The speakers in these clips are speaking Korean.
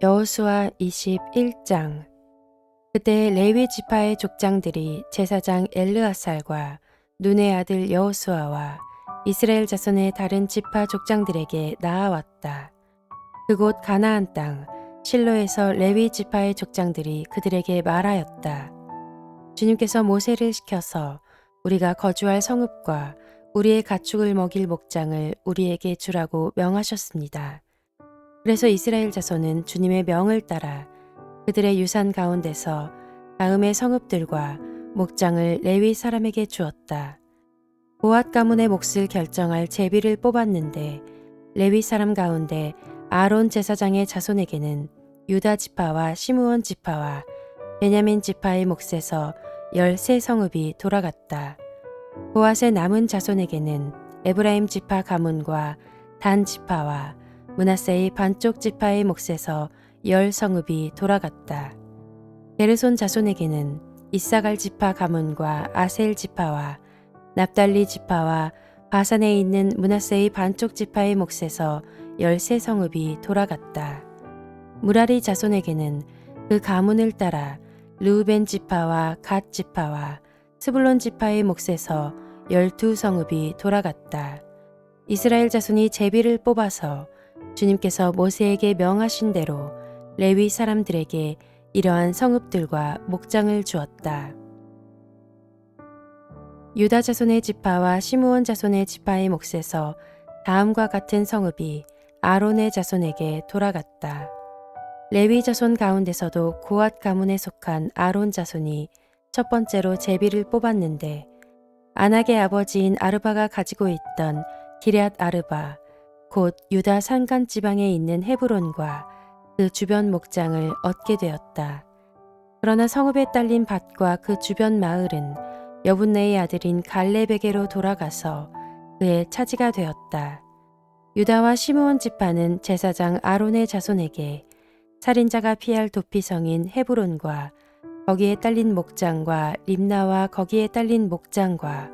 여호수아 21장 그때 레위 지파의 족장들이 제사장 엘르아살과 눈의 아들 여호수아와 이스라엘 자손의 다른 지파 족장들에게 나아왔다. 그곳 가나안 땅 실로에서 레위 지파의 족장들이 그들에게 말하였다. 주님께서 모세를 시켜서 우리가 거주할 성읍과 우리의 가축을 먹일 목장을 우리에게 주라고 명하셨습니다. 그래서 이스라엘 자손은 주님의 명을 따라 그들의 유산 가운데서 다음의 성읍들과 목장을 레위 사람에게 주었다. 보앗 가문의 몫을 결정할 제비를 뽑았는데 레위 사람 가운데 아론 제사장의 자손에게는 유다 지파와 시므온 지파와 베냐민 지파의 몫에서 열세 성읍이 돌아갔다. 보앗의 남은 자손에게는 에브라임 지파 가문과 단 지파와 문하세의 반쪽 지파의 몫에서 열 성읍이 돌아갔다. 게르손 자손에게는 이사갈 지파 가문과 아셀 지파와 납달리 지파와 바산에 있는 문하세의 반쪽 지파의 몫에서 열세 성읍이 돌아갔다. 무라리 자손에게는 그 가문을 따라 르우벤 지파와 갓 지파와 스불론 지파의 몫에서 열두 성읍이 돌아갔다. 이스라엘 자손이 제비를 뽑아서 주님께서 모세에게 명하신 대로 레위 사람들에게 이러한 성읍들과 목장을 주었다. 유다 자손의 지파와 시므온 자손의 지파의 몫에서 다음과 같은 성읍이 아론의 자손에게 돌아갔다. 레위 자손 가운데서도 고앗 가문에 속한 아론 자손이 첫 번째로 제비를 뽑았는데 안악의 아버지인 아르바가 가지고 있던 기럇 아르바 곧 유다 산간 지방에 있는 헤브론과 그 주변 목장을 얻게 되었다. 그러나 성읍에 딸린 밭과 그 주변 마을은 여분네의 아들인 갈렙에게로 돌아가서 그의 차지가 되었다. 유다와 시므온 지파는 제사장 아론의 자손에게 살인자가 피할 도피성인 헤브론과 거기에 딸린 목장과 림나와 거기에 딸린 목장과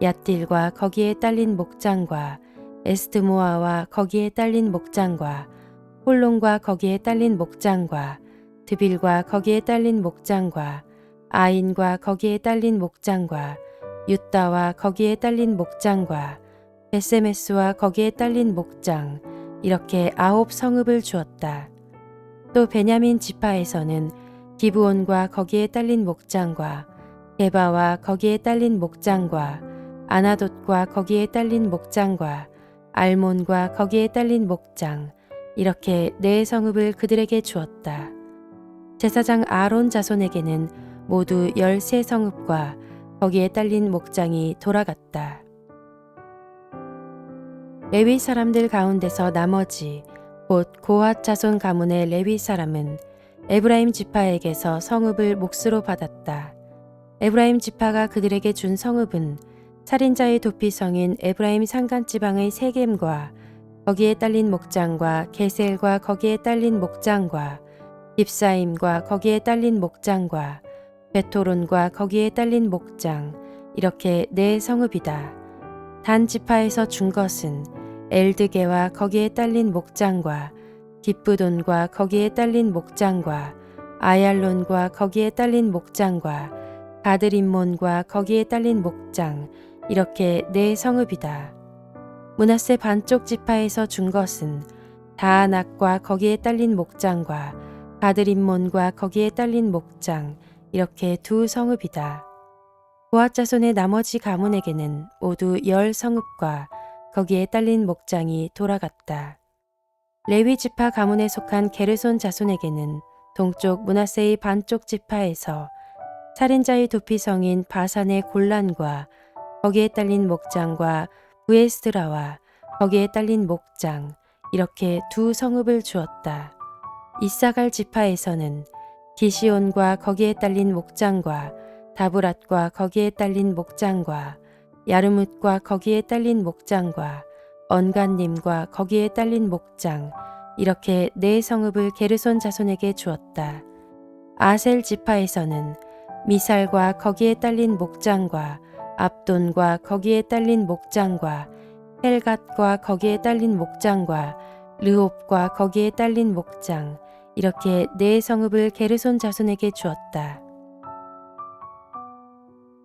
얏딜과 거기에 딸린 목장과 에스드모아와 거기에 딸린 목장과 홀론과 거기에 딸린 목장과 드빌과 거기에 딸린 목장과 아인과 거기에 딸린 목장과 유다와 거기에 딸린 목장과 베세메스와 거기에 딸린 목장 이렇게 아홉 성읍을 주었다. 또 베냐민 지파에서는 기브온과 거기에 딸린 목장과 게바와 거기에 딸린 목장과 아나돗과 거기에 딸린 목장과 알몬과 거기에 딸린 목장 이렇게 네 성읍을 그들에게 주었다. 제사장 아론 자손에게는 모두 열세 성읍과 거기에 딸린 목장이 돌아갔다. 레위 사람들 가운데서 나머지 곧 고핫 자손 가문의 레위 사람은 에브라임 지파에게서 성읍을 몫으로 받았다. 에브라임 지파가 그들에게 준 성읍은 살인자의 도피성인 에브라임 산간 지방의 세겜과 거기에 딸린 목장과 게셀과 거기에 딸린 목장과 깁사임과 거기에 딸린 목장과 베토론과 거기에 딸린 목장 이렇게 네 성읍이다. 단 지파에서 준 것은 엘드게와 거기에 딸린 목장과 기쁘돈과 거기에 딸린 목장과 아얄론과 거기에 딸린 목장과 가드림몬과 거기에 딸린 목장 이렇게 네 성읍이다. 문하세 반쪽 지파에서 준 것은 다낙과 거기에 딸린 목장과 가드림몬과 거기에 딸린 목장 이렇게 두 성읍이다. 고앗 자손의 나머지 가문에게는 모두 열 성읍과 거기에 딸린 목장이 돌아갔다. 레위 지파 가문에 속한 게르손 자손에게는 동쪽 문하세의 반쪽 지파에서 살인자의 도피성인 바산의 골란과 거기에 딸린 목장과 부에스드라와 거기에 딸린 목장 이렇게 두 성읍을 주었다. 이사갈 지파에서는 기시온과 거기에 딸린 목장과 다브랏과 거기에 딸린 목장과 야르뭇과 거기에 딸린 목장과 언간님과 거기에 딸린 목장 이렇게 네 성읍을 게르손 자손에게 주었다. 아셀 지파에서는 미살과 거기에 딸린 목장과 압돈과 거기에 딸린 목장과 헬갓과 거기에 딸린 목장과 르옵과 거기에 딸린 목장 이렇게 네 성읍을 게르손 자손에게 주었다.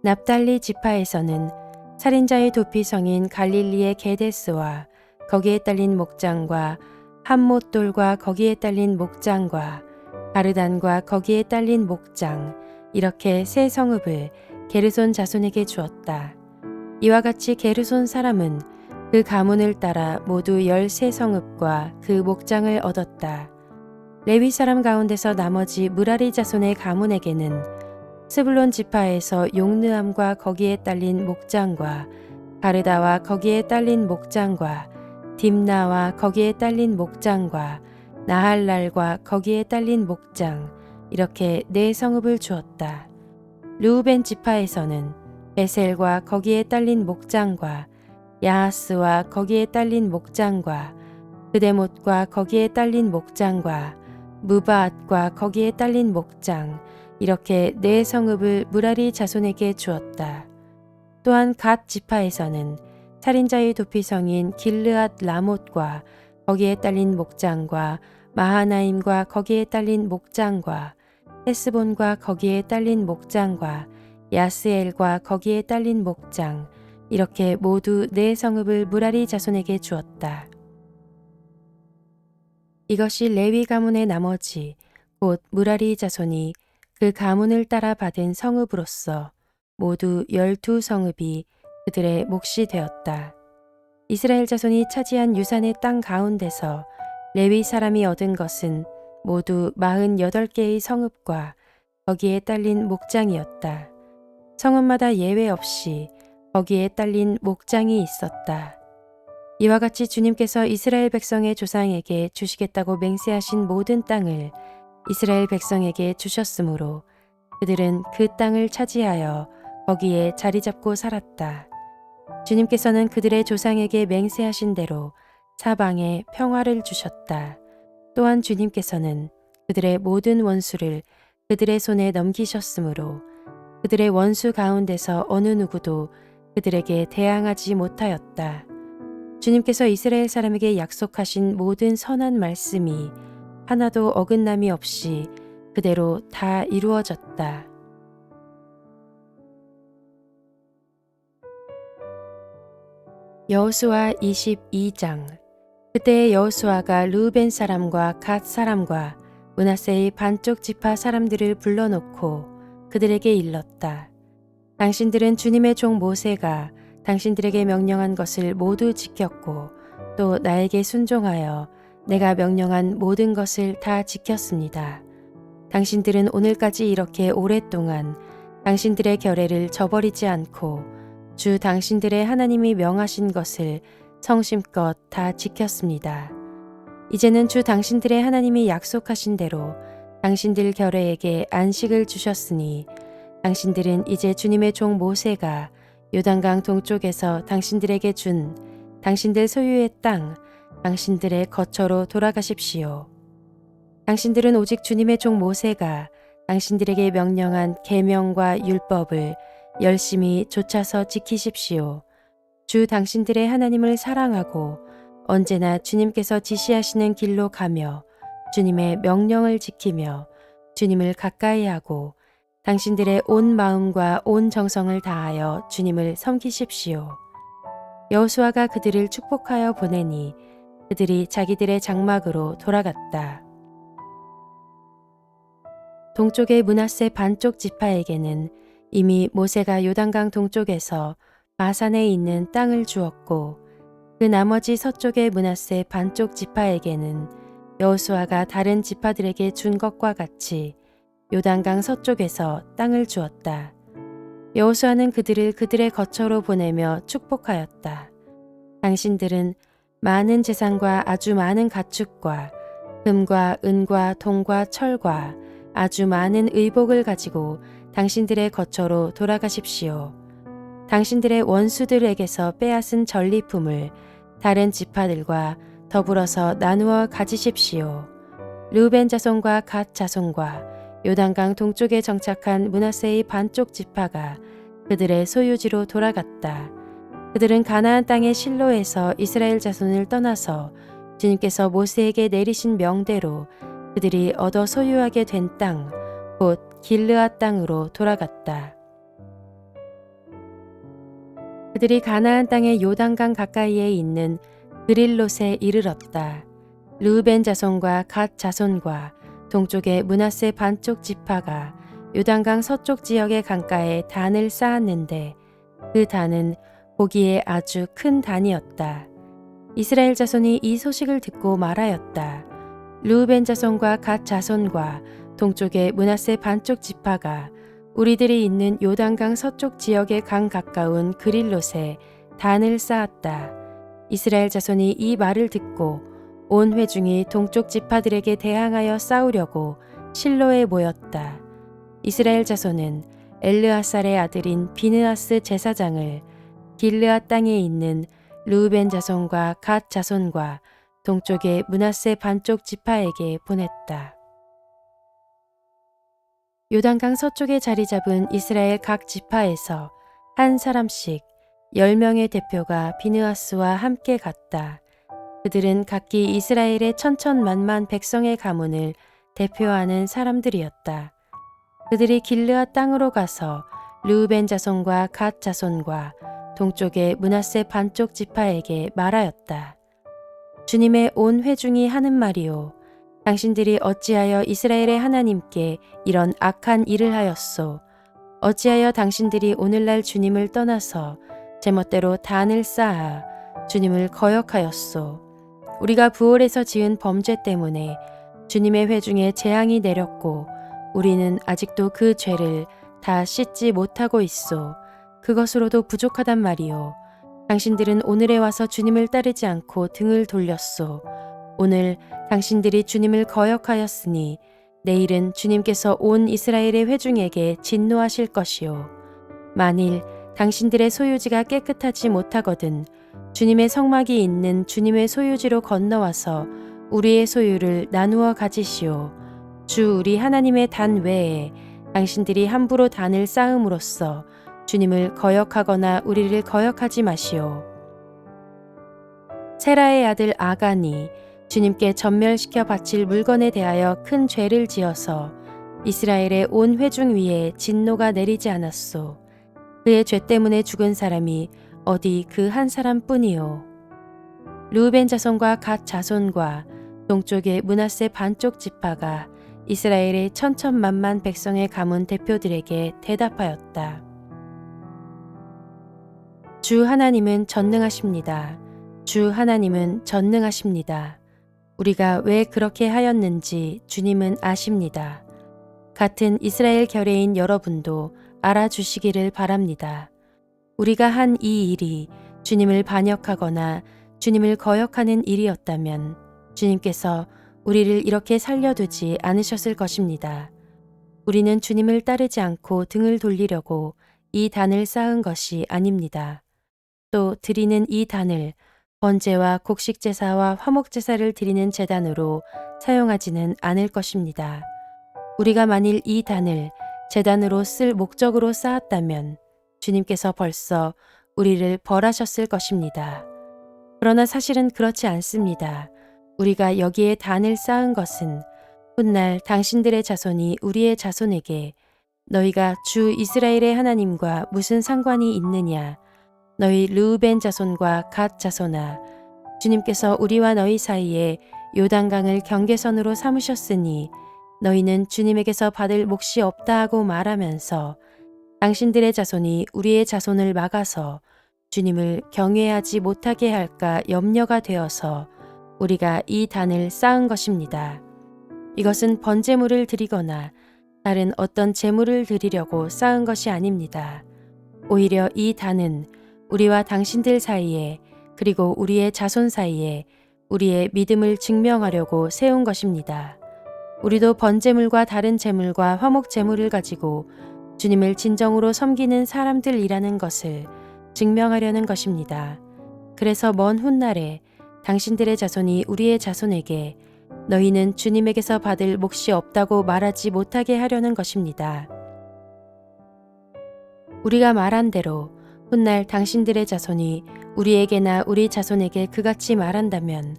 납달리 지파에서는 살인자의 도피성인 갈릴리의 게데스와 거기에 딸린 목장과 함못돌과 거기에 딸린 목장과 가르단과 거기에 딸린 목장 이렇게 세 성읍을 게르손 자손에게 주었다. 이와 같이 게르손 사람은 그 가문을 따라 모두 열세 성읍과 그 목장을 얻었다. 레위 사람 가운데서 나머지 무라리 자손의 가문에게는 스불론 지파에서 용느함과 거기에 딸린 목장과 가르다와 거기에 딸린 목장과 딥나와 거기에 딸린 목장과 나할랄과 거기에 딸린 목장 이렇게 네 성읍을 주었다. 루우벤 지파에서는 베셀과 거기에 딸린 목장과 야하스와 거기에 딸린 목장과 그데못과 거기에 딸린 목장과 무바앗과 거기에 딸린 목장 이렇게 네 성읍을 무라리 자손에게 주었다. 또한 갓 지파에서는 살인자의 도피성인 길르앗 라못과 거기에 딸린 목장과 마하나임과 거기에 딸린 목장과 헤스본과 거기에 딸린 목장과 야스엘과 거기에 딸린 목장 이렇게 모두 네 성읍을 무라리 자손에게 주었다. 이것이 레위 가문의 나머지 곧 무라리 자손이 그 가문을 따라 받은 성읍으로서 모두 열두 성읍이 그들의 몫이 되었다. 이스라엘 자손이 차지한 유산의 땅 가운데서 레위 사람이 얻은 것은 모두 48개의 성읍과 거기에 딸린 목장이었다. 성읍마다 예외 없이 거기에 딸린 목장이 있었다. 이와 같이 주님께서 이스라엘 백성의 조상에게 주시겠다고 맹세하신 모든 땅을 이스라엘 백성에게 주셨으므로 그들은 그 땅을 차지하여 거기에 자리 잡고 살았다. 주님께서는 그들의 조상에게 맹세하신 대로 사방에 평화를 주셨다. 또한 주님께서는 그들의 모든 원수를 그들의 손에 넘기셨으므로 그들의 원수 가운데서 어느 누구도 그들에게 대항하지 못하였다. 주님께서 이스라엘 사람에게 약속하신 모든 선한 말씀이 하나도 어긋남이 없이 그대로 다 이루어졌다. 여호수아 22장 그때 여호수아가 루벤 사람과 갓 사람과 문하세의 반쪽 지파 사람들을 불러놓고 그들에게 일렀다. 당신들은 주님의 종 모세가 당신들에게 명령한 것을 모두 지켰고 또 나에게 순종하여 내가 명령한 모든 것을 다 지켰습니다. 당신들은 오늘까지 이렇게 오랫동안 당신들의 결례를 저버리지 않고 주 당신들의 하나님이 명하신 것을 성심껏 다 지켰습니다. 이제는 주 당신들의 하나님이 약속하신 대로 당신들 결례에게 안식을 주셨으니 당신들은 이제 주님의 종 모세가 요단강 동쪽에서 당신들에게 준 당신들 소유의 땅, 당신들의 거처로 돌아가십시오. 당신들은 오직 주님의 종 모세가 당신들에게 명령한 계명과 율법을 열심히 쫓아서 지키십시오. 주 당신들의 하나님을 사랑하고 언제나 주님께서 지시하시는 길로 가며 주님의 명령을 지키며 주님을 가까이 하고 당신들의 온 마음과 온 정성을 다하여 주님을 섬기십시오. 여호수아가 그들을 축복하여 보내니 그들이 자기들의 장막으로 돌아갔다. 동쪽의 문하세 반쪽 지파에게는 이미 모세가 요단강 동쪽에서 마산에 있는 땅을 주었고 그 나머지 서쪽의 문하세 반쪽 지파에게는 여호수아가 다른 지파들에게 준 것과 같이 요단강 서쪽에서 땅을 주었다. 여호수아는 그들을 그들의 거처로 보내며 축복하였다. 당신들은 많은 재산과 아주 많은 가축과 금과 은과 동과 철과 아주 많은 의복을 가지고 당신들의 거처로 돌아가십시오. 당신들의 원수들에게서 빼앗은 전리품을 다른 지파들과 더불어서 나누어 가지십시오. 르벤 자손과 갓 자손과 요단강 동쪽에 정착한 문하세의 반쪽 지파가 그들의 소유지로 돌아갔다. 그들은 가나안 땅의 실로에서 이스라엘 자손을 떠나서 주님께서 모세에게 내리신 명대로 그들이 얻어 소유하게 된 땅, 곧 길르앗 땅으로 돌아갔다. 그들이 가나안 땅의 요단강 가까이에 있는 그릴롯에 이르렀다. 르우벤 자손과 갓 자손과 동쪽의 문하세 반쪽 지파가 요단강 서쪽 지역의 강가에 단을 쌓았는데 그 단은 보기에 아주 큰 단이었다. 이스라엘 자손이 이 소식을 듣고 말하였다. 르우벤 자손과 갓 자손과 동쪽의 문하세 반쪽 지파가 우리들이 있는 요단강 서쪽 지역의 강 가까운 그릴롯에 단을 쌓았다. 이스라엘 자손이 이 말을 듣고 온 회중이 동쪽 지파들에게 대항하여 싸우려고 실로에 모였다. 이스라엘 자손은 엘르아살의 아들인 비느아스 제사장을 길르앗 땅에 있는 루벤 자손과 갓 자손과 동쪽의 문하세 반쪽 지파에게 보냈다. 요단강 서쪽에 자리 잡은 이스라엘 각 지파에서 한 사람씩 10명의 대표가 비느아스와 함께 갔다. 그들은 각기 이스라엘의 천천만만 백성의 가문을 대표하는 사람들이었다. 그들이 길르앗 땅으로 가서 르우벤 자손과 갓 자손과 동쪽의 문하세 반쪽 지파에게 말하였다. 주님의 온 회중이 하는 말이요. 당신들이 어찌하여 이스라엘의 하나님께 이런 악한 일을 하였소. 어찌하여 당신들이 오늘날 주님을 떠나서 제멋대로 단을 쌓아 주님을 거역하였소. 우리가 부월에서 지은 범죄 때문에 주님의 회중에 재앙이 내렸고 우리는 아직도 그 죄를 다 씻지 못하고 있소. 그것으로도 부족하단 말이요. 당신들은 오늘에 와서 주님을 따르지 않고 등을 돌렸소. 오늘 당신들이 주님을 거역하였으니 내일은 주님께서 온 이스라엘의 회중에게 진노하실 것이요. 만일 당신들의 소유지가 깨끗하지 못하거든 주님의 성막이 있는 주님의 소유지로 건너와서 우리의 소유를 나누어 가지시오. 주 우리 하나님의 단 외에 당신들이 함부로 단을 쌓음으로써 주님을 거역하거나 우리를 거역하지 마시오. 세라의 아들 아간이 주님께 전멸시켜 바칠 물건에 대하여 큰 죄를 지어서 이스라엘의 온 회중 위에 진노가 내리지 않았소. 그의 죄 때문에 죽은 사람이 어디 그 한 사람뿐이요. 루벤 자손과 갓 자손과 동쪽의 문하세 반쪽 지파가 이스라엘의 천천만만 백성의 가문 대표들에게 대답하였다. 주 하나님은 전능하십니다. 주 하나님은 전능하십니다. 우리가 왜 그렇게 하였는지 주님은 아십니다. 같은 이스라엘 결의인 여러분도 알아주시기를 바랍니다. 우리가 한 이 일이 주님을 반역하거나 주님을 거역하는 일이었다면 주님께서 우리를 이렇게 살려두지 않으셨을 것입니다. 우리는 주님을 따르지 않고 등을 돌리려고 이 단을 쌓은 것이 아닙니다. 또 드리는 이 단을 번제와 곡식 제사와 화목 제사를 드리는 재단으로 사용하지는 않을 것입니다. 우리가 만일 이 단을 재단으로 쓸 목적으로 쌓았다면 주님께서 벌써 우리를 벌하셨을 것입니다. 그러나 사실은 그렇지 않습니다. 우리가 여기에 단을 쌓은 것은 훗날 당신들의 자손이 우리의 자손에게 너희가 주 이스라엘의 하나님과 무슨 상관이 있느냐 너희 르우벤 자손과 갓 자손아 주님께서 우리와 너희 사이에 요단강을 경계선으로 삼으셨으니 너희는 주님에게서 받을 몫이 없다 하고 말하면서 당신들의 자손이 우리의 자손을 막아서 주님을 경외하지 못하게 할까 염려가 되어서 우리가 이 단을 쌓은 것입니다. 이것은 번제물을 드리거나 다른 어떤 제물을 드리려고 쌓은 것이 아닙니다. 오히려 이 단은 우리와 당신들 사이에 그리고 우리의 자손 사이에 우리의 믿음을 증명하려고 세운 것입니다. 우리도 번제물과 다른 제물과 화목 제물을 가지고 주님을 진정으로 섬기는 사람들이라는 것을 증명하려는 것입니다. 그래서 먼 훗날에 당신들의 자손이 우리의 자손에게 너희는 주님에게서 받을 몫이 없다고 말하지 못하게 하려는 것입니다. 우리가 말한 대로 훗날 당신들의 자손이 우리에게나 우리 자손에게 그같이 말한다면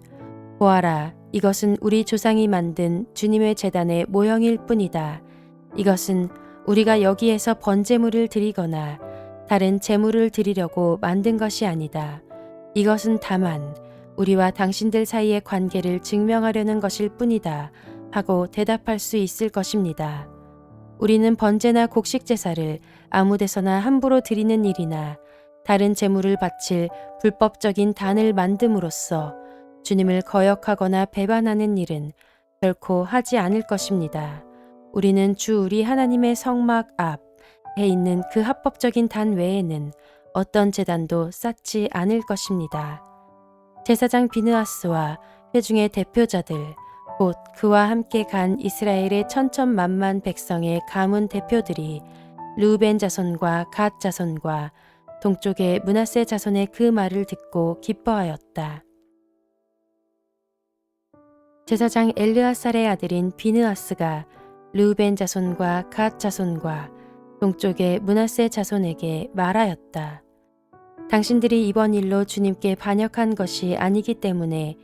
보아라 이것은 우리 조상이 만든 주님의 재단의 모형일 뿐이다. 이것은 우리가 여기에서 번제물을 드리거나 다른 제물을 드리려고 만든 것이 아니다. 이것은 다만 우리와 당신들 사이의 관계를 증명하려는 것일 뿐이다. 하고 대답할 수 있을 것입니다. 우리는 번제나 곡식 제사를 아무 데서나 함부로 드리는 일이나 다른 제물을 바칠 불법적인 단을 만듦으로써 주님을 거역하거나 배반하는 일은 결코 하지 않을 것입니다. 우리는 주 우리 하나님의 성막 앞에 있는 그 합법적인 단 외에는 어떤 재단도 쌓지 않을 것입니다. 제사장 비느하스와 회중의 대표자들, 곧 그와 함께 간 이스라엘의 천천만만 백성의 가문 대표들이 루벤 자손과 갓 자손과 동쪽의 문하세 자손의 그 말을 듣고 기뻐하였다. 제사장 엘르아살의 아들인 비느하스가 르우벤 자손과 갓 자손과 동쪽의 문하세 자손에게 말하였다. 당신들이 이번 일로 주님께 반역한 것이 아니기 때문에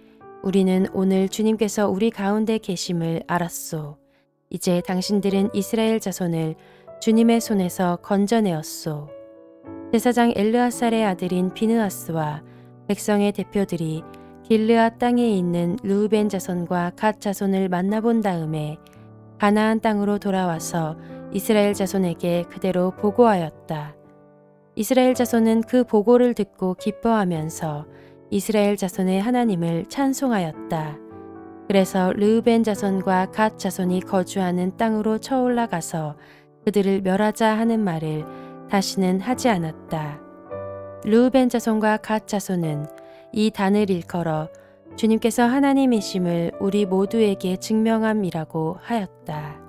우리는 오늘 주님께서 우리 가운데 계심을 알았소. 이제 당신들은 이스라엘 자손을 주님의 손에서 건져내었소. 제사장 엘르아살의 아들인 비느하스와 백성의 대표들이 길르아 땅에 있는 루벤 자손과 갓 자손을 만나본 다음에 가나안 땅으로 돌아와서 이스라엘 자손에게 그대로 보고하였다. 이스라엘 자손은 그 보고를 듣고 기뻐하면서 이스라엘 자손의 하나님을 찬송하였다. 그래서 르우벤 자손과 갓 자손이 거주하는 땅으로 쳐올라가서 그들을 멸하자 하는 말을 다시는 하지 않았다. 르우벤 자손과 갓 자손은 이 단을 일컬어 주님께서 하나님이심을 우리 모두에게 증명함이라고 하였다.